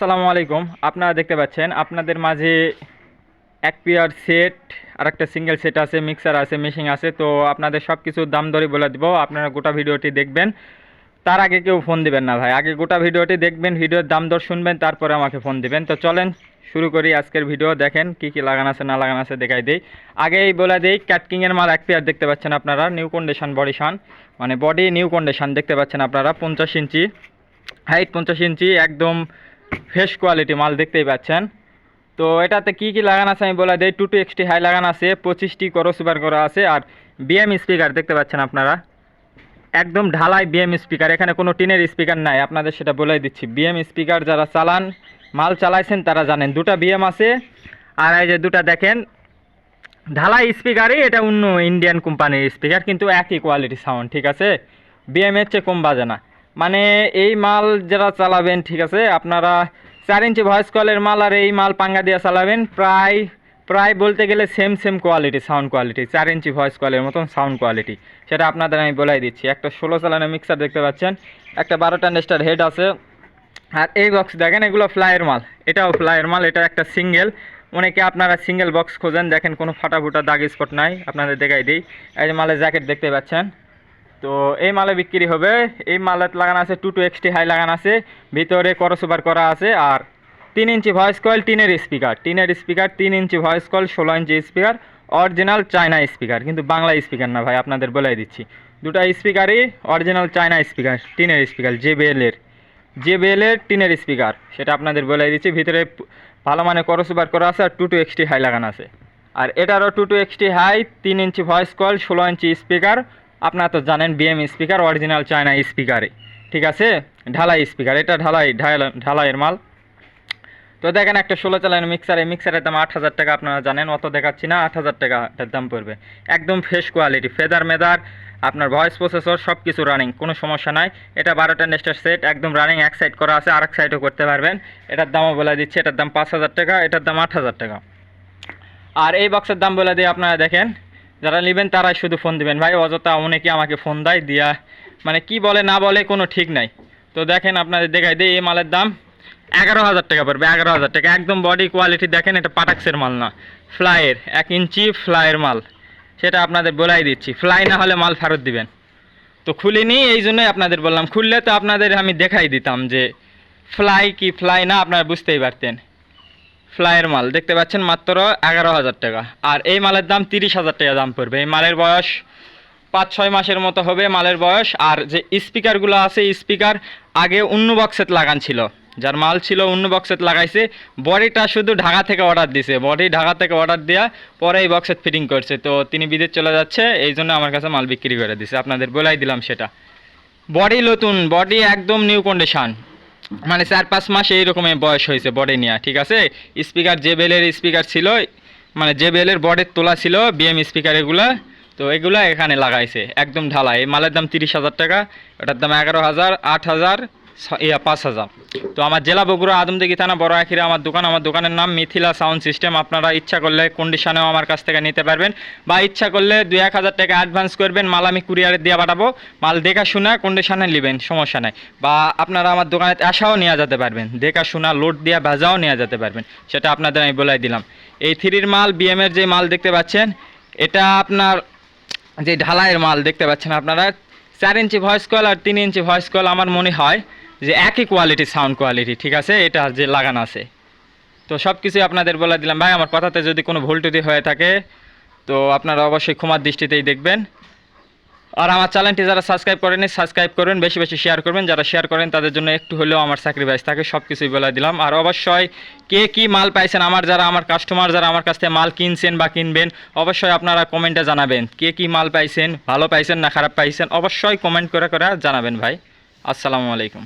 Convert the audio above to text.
আসসালামু আলাইকুম। আপনারা দেখতে পাচ্ছেন, আপনাদের মাঝে এক পেয়ার সেট আর একটা সিঙ্গেল সেট আছে মিক্সার আছে মেশিন আছে। তো আপনাদের সব কিছুর দাম দরে বলে দিব, আপনারা গোটা ভিডিওটি দেখবেন। তার আগে কেউ ফোন দিবেন না ভাই। আগে গোটা ভিডিওটি দেখবেন, ভিডিওর দাম দর শুনবেন, তারপরে আমাকে ফোন দিবেন। তো চলেন শুরু করি আজকের ভিডিও। দেখেন কি কি লাগানো আছে, না লাগানো আছে, দেখাই দিই। আগেই বলে দিই ক্যাটকিংয়ের মাল এক পেয়ার দেখতে পাচ্ছেন আপনারা নিউ কন্ডিশন বডি শান। মানে বডি নিউ কন্ডিশন দেখতে পাচ্ছেন আপনারা, পঞ্চাশ ইঞ্চি। হাইট পঞ্চাশ ইঞ্চি, একদম ফ্রেশ কোয়ালিটি মাল দেখতেই পাচ্ছেন। তো এটাতে কি কি লাগানো আছে আমি বলে দিই। টু টু এক্সটি হাই লাগানো আছে, পঁচিশটি করসুবার করা আছে আর বিএম স্পিকার দেখতে পাচ্ছেন আপনারা। একদম ঢালাই বিএম স্পিকার এখানে কোনো টিনের স্পিকার নাই, আপনাদের সেটা বলে দিচ্ছি। বিএম স্পিকার যারা চালান, মাল চালাইছেন তারা জানেন, দুটা বিএম আছে আর এই যে দুটা দেখেন, ঢালাই স্পিকারই এটা অন্য ইন্ডিয়ান কোম্পানির স্পিকার কিন্তু একই কোয়ালিটি সাউন্ড ঠিক আছে? বিএমের চেয়ে কম বাজে না। মানে এই মাল যারা চালাবেন, ঠিক আছে, আপনারা চার ইঞ্চি ভয়েস কলের মাল আর এই মাল পাঙ্গা দিয়ে চালাবেন, প্রায় প্রায় বলতে গেলে same same quality sound quality চার ইঞ্চি ভয়েস কলের মতন সাউন্ড কোয়ালিটি সেটা আপনাদের আমি বলাই দিচ্ছি। একটা ষোলো চালানের মিক্সার দেখতে পাচ্ছেন, একটা বারোটা নেস্টার হেড আছে। আর এই বক্স দেখেন, এগুলো ফ্লাইয়ের মাল। এটাও ফ্লাইয়ের মাল, এটা একটা সিঙ্গেল অনেকে আপনারা সিঙ্গেল বক্স খোঁজেন, দেখেন কোনো ফাটা ফুটা দাগ স্পট নাই, আপনাদের দেখাই দিই। এই মালের জ্যাকেট দেখতে পাচ্ছেন। তো এই মালে বিক্রি হবে। এই মালে লাগানো আছে টু টু এক্সটি হাই লাগানো আছে। ভিতরে করসুবার করা আছে আর তিন ইঞ্চি ভয়েস কয়েল টিনের স্পিকার টিনের স্পিকার তিন ইঞ্চি ভয়েস কয়েল ষোলো inch speaker original China speaker কিন্তু বাংলা স্পিকার না ভাই, আপনাদের বলে দিচ্ছি। দুটা স্পিকারই অরিজিনাল চায়না স্পিকার টিনের স্পিকার জেবিএলের জেবিএলের টিনের স্পিকার সেটা আপনাদের বলে দিচ্ছি। ভিতরে ভালো মানে করসুবার করা আছে আর টু টু এক্সটি হাই লাগানো আছে। আর এটারও টু টু এক্সটি হাই তিন ইঞ্চি ভয়েস কয়েল ষোলো ইঞ্চি স্পিকার আপনারা তো জানেন বিএম স্পিকার অরিজিনাল চায়না স্পিকারে ঠিক আছে? ঢালাই স্পিকার এটা ঢালাই ঢালাই ঢালাইয়ের মাল। তো দেখেন একটা ষোলো চালানের মিক্সার এই মিক্সারের দাম আট হাজার টাকা, আপনারা জানেন, অত দেখাচ্ছি না, আট হাজার টাকা এটার দাম পড়বে। একদম ফ্রেশ কোয়ালিটি ফেদার মেদার আপনার ভয়েস প্রসেসর সব কিছু রানিং কোনো সমস্যা নাই। এটা বারোটা নেস্টার সেট একদম রানিং এক সাইড করা আছে আর এক সাইডও করতে পারবেন। এটার দামও বলে দিচ্ছি, এটার দাম পাঁচ হাজার টাকা, এটার দাম আট হাজার টাকা। আর এই বক্সের দাম বলে দিয়ে আপনারা দেখেন যারা নেবেন তারাই শুধু ফোন দিবেন। ভাই, অযথা অনেকে আমাকে ফোন দেয়, দিয়া মানে কি বলে, না বলে কোনো ঠিক নাই। তো দেখেন আপনাদের দেখাই দিই, এই মালের দাম এগারো হাজার টাকা পড়বে, এগারো হাজার টাকা। একদম বডি কোয়ালিটি দেখেন, এটা পাটাক্সের মাল না, ফ্লাইয়ের, এক ইঞ্চি ফ্লাইয়ের মাল। সেটা আপনাদের বলাই দিচ্ছি, ফ্লাই না হলে মাল ফেরত দিবেন। তো খুলিনি, এই জন্যই আপনাদের বললাম। খুললে তো আপনাদের আমি দেখাই দিতাম যে ফ্লাই কি ফ্লাই না, আপনারা বুঝতেই পারতেন। ফ্লাইয়ের মাল। দেখতে পাচ্ছেন মাত্র এগারো হাজার টাকা। আর এই মালের দাম তিরিশ হাজার টাকা দাম পড়বে। এই মালের বয়স পাঁচ ছয় মাসের মতো হবে মালের বয়স। আর যে স্পিকারগুলো আছে স্পিকার আগে অন্য বক্সেত লাগান ছিল। যার মাল ছিল অন্য বক্সেত লাগাইছে। বডিটা শুধু ঢাকা থেকে অর্ডার দিছে। বডি ঢাকা থেকে অর্ডার দেওয়া পরে এই বক্সেত ফিটিং করছে। তো তিনি বিদেশ চলে যাচ্ছে, এই জন্য আমার কাছে মাল বিক্রি করে দিছে। আপনাদের বলাই দিলাম সেটা। বডি নতুন। বডি একদম নিউ কন্ডিশন মানে চার পাঁচ মাস এইরকমই বয়স হয়েছে বডি নিয়ে, ঠিক আছে? স্পিকার যে বেলের স্পিকার ছিল মানে যে বেলের বডের তোলা ছিল বিএম স্পিকার এগুলো, তো এগুলো এখানে লাগাইছে, একদম ঢালাই। মালের দাম তিরিশ হাজার টাকা ওটার দাম এগারো হাজার, আট হাজার ইয়া, পাঁচ হাজার। তো আমার জেলা বগুড়া আদমদিঘি থানা বড় আখিরা, আমার দোকান, আমার দোকানের নাম মিথিলা সাউন্ড সিস্টেম। আপনারা ইচ্ছা করলে কন্ডিশনেও আমার কাছ থেকে নিতে পারবেন। বা ইচ্ছা করলে দুই এক হাজার টাকা অ্যাডভান্স করবেন, মাল আমি কুরিয়ারে দিয়ে পাঠাবো। মাল দেখা শোনা কন্ডিশনে নেবেন, সমস্যা নাই। বা আপনারা আমার দোকানে আসাও নেওয়া যেতে পারবেন, দেখা শোনা লোড দিয়ে ভেজাও নেওয়া যেতে পারবেন, সেটা আপনাদের আমি বলাই দিলাম। এই থ্রির মাল বিএমের যে মাল দেখতে পাচ্ছেন, এটা আপনার যে ঢালাইয়ের মাল দেখতে পাচ্ছেন আপনারা, চার ইঞ্চি ভয়েস কল আর তিন ইঞ্চি ভয়েস কল আমার মনে হয়। যে একই কোয়ালিটি সাউন্ড কোয়ালিটি ঠিক আছে? এটা যে লাগানো আছে। তো সব কিছুই আপনাদের বলে দিলাম। ভাই, আমার কথাতে যদি কোনো ভুল টুটি হয়ে থাকে, তো আপনারা অবশ্যই ক্ষমার দৃষ্টিতেই দেখবেন। আর আমার চ্যানেলটি যারা সাবস্ক্রাইব করেনি সাবস্ক্রাইব করবেন বেশি বেশি শেয়ার করবেন। যারা শেয়ার করেন, তাদের জন্য একটু হলেও আমার স্যাক্রিফাইস থাকে সব কিছুই বলে দিলাম। আর অবশ্যই কে কি মাল পাইছেন, আমার যারা, আমার কাস্টমার যারা আমার কাছ থেকে মাল কিনছেন বা কিনবেন, অবশ্যই আপনারা কমেন্টে জানাবেন। কে কি মাল পাইছেন, ভালো পাইছেন না খারাপ পাইছেন, অবশ্যই কমেন্ট করে করে জানাবেন ভাই। আসসালামু আলাইকুম।